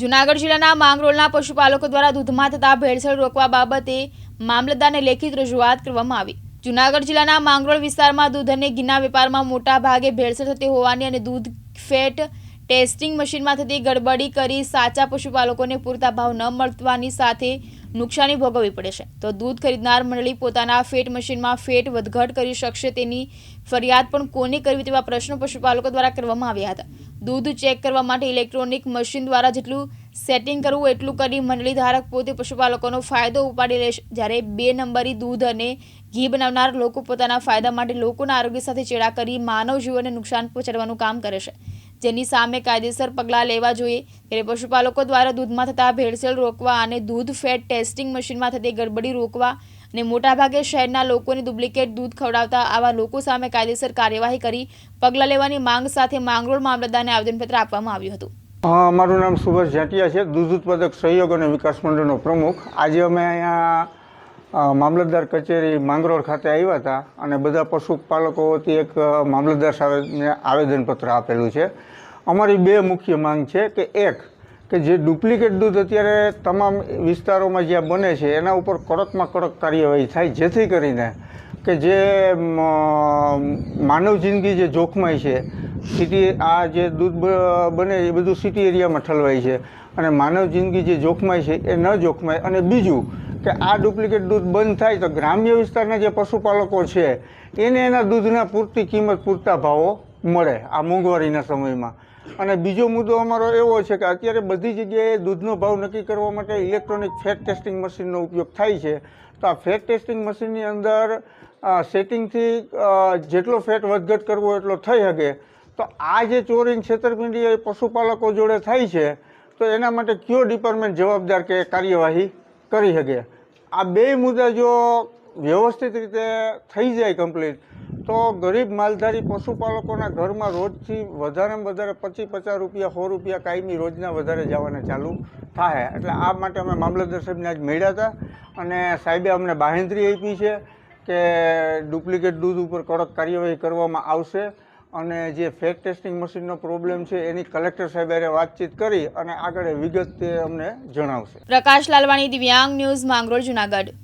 જુનાગઢ જિલ્લાના માંગરોળના પશુપાલકો દ્વારા દૂધમાં થતા ભેળસેળ રોકવા બાબતે મામલતદારને લેખિત રજૂઆત કરવામાં આવી. જુનાગઢ જિલ્લાના માંગરોળ વિસ્તારમાં દૂધ અને ઘીના વેપારમાં મોટા ભાગે ભેળસેળ થતી હોવાની અને દૂધ ફેટ ટેસ્ટિંગ મશીનમાં થતી ગડબડી કરી સાચા પશુપાલકોને પૂરતા ભાવ ન મળવાની સાથે નુકસાની ભોગવવી પડે છે. તો દૂધ ખરીદનાર મંડળી પોતાના ફેટ મશીનમાં ફેટ વધઘટ કરી શકશે તેની ફરિયાદ પણ કોને કરવી તેવા પ્રશ્નો પશુપાલકો દ્વારા કરવામાં આવ્યા હતા. દૂધ ચેક કરવા માટે ઇલેક્ટ્રોનિક મશીન દ્વારા જેટલું સેટિંગ કરવું એટલું કરી મંડળી ધારક પોતે પશુપાલકોનો ફાયદો ઉપાડી લેશે જ્યારે બે નંબરી દૂધ અને ઘી બનાવનાર લોકો પોતાના ફાયદા માટે લોકોના આરોગ્ય સાથે ચેડા કરી માનવ જીવનને નુકસાન પહોંચાડવાનું કામ કરે છે. જેની સામે કાયદેસર પગલાં લેવા જોઈએ. ત્યારે પશુપાલકો દ્વારા દૂધમાં થતા ભેળસેળ રોકવા અને દૂધ ફેટ ટેસ્ટિંગ મશીનમાં થતી ગડબડી રોકવા અને મોટાભાગે શહેરના લોકોને ડુપ્લિકેટ દૂધ ખવડાવતા આવા લોકો સામે કાયદેસર કાર્યવાહી કરી પગલાં લેવાની માંગ સાથે માંગરોળ મામલતદારને આવેદનપત્ર આપવામાં આવ્યું હતું. હા મારું નામ સુભાષ જાટિયા છે. દૂધ ઉત્પાદક સહયોગ અને વિકાસ મંડળનો પ્રમુખ. આજે અમે અહીંયા મામલતદાર કચેરી માંગરોળ ખાતે આવ્યા હતા અને બધા પશુપાલકો વતી એક મામલતદાર સાહેબને આવેદનપત્ર આપેલું છે. અમારી બે મુખ્ય માંગ છે કે એક, કે જે ડુપ્લિકેટ દૂધ અત્યારે તમામ વિસ્તારોમાં જ્યાં બને છે, એના ઉપર કડકમાં કડક કાર્યવાહી થાય, જેથી કરીને કે જે માનવ જિંદગી જે જોખમાય છે, સિટી, આ જે દૂધ બને એ બધું સિટી એરિયામાં ઠલવાય છે. અને માનવ જિંદગી જે જોખમાય છે, એ ન જોખમાય. અને બીજું કે આ ડુપ્લિકેટ દૂધ બંધ થાય તો ગ્રામ્ય વિસ્તારના જે પશુપાલકો છે, એને એના દૂધના પૂરતી કિંમત, પૂરતા ભાવો મળે આ મોંઘવારીના સમયમાં. અને બીજો મુદ્દો અમારો એવો છે કે અત્યારે બધી જગ્યાએ દૂધનો ભાવ નક્કી કરવા માટે ઇલેક્ટ્રોનિક ફેટ ટેસ્ટિંગ મશીનનો ઉપયોગ થાય છે. તો આ ફેટ ટેસ્ટિંગ મશીનની અંદર સેટિંગથી જેટલો ફેટ વધઘટ કરવો એટલો થઈ શકે તો આ જે ચોરી છેતરપિંડી એ પશુપાલકો જોડે થાય છે, તો એના માટે કયો ડિપાર્ટમેન્ટ જવાબદાર કે કાર્યવાહી? કરી શકે. આ બે મુદ્દા જો વ્યવસ્થિત રીતે થઈ જાય કમ્પ્લીટ તો ગરીબ માલધારી પશુપાલકોના ઘરમાં રોજથી વધારેમાં વધારે પચીસ પચાસ રૂપિયા, સો રૂપિયા કાયમી રોજના વધારે જવાના ચાલુ થાય. એટલે આ માટે અમે મામલતદાર સાહેબને આજ મળ્યા હતા અને સાહેબે અમને બાહેંધરી આપી છે કે ડુપ્લિકેટ દૂધ ઉપર કડક કાર્યવાહી કરવામાં આવશે. અને જે ફેક ટેસ્ટિંગ મશીનનો પ્રોબ્લેમ છે, એની કલેક્ટર સાહેબ વાતચીત કરી અને આગળ વિગત તે અમને જણાવશે. પ્રકાશ લાલવાણી દિવ્યાંગ ન્યૂઝ માંગરોળ, જુનાગઢ.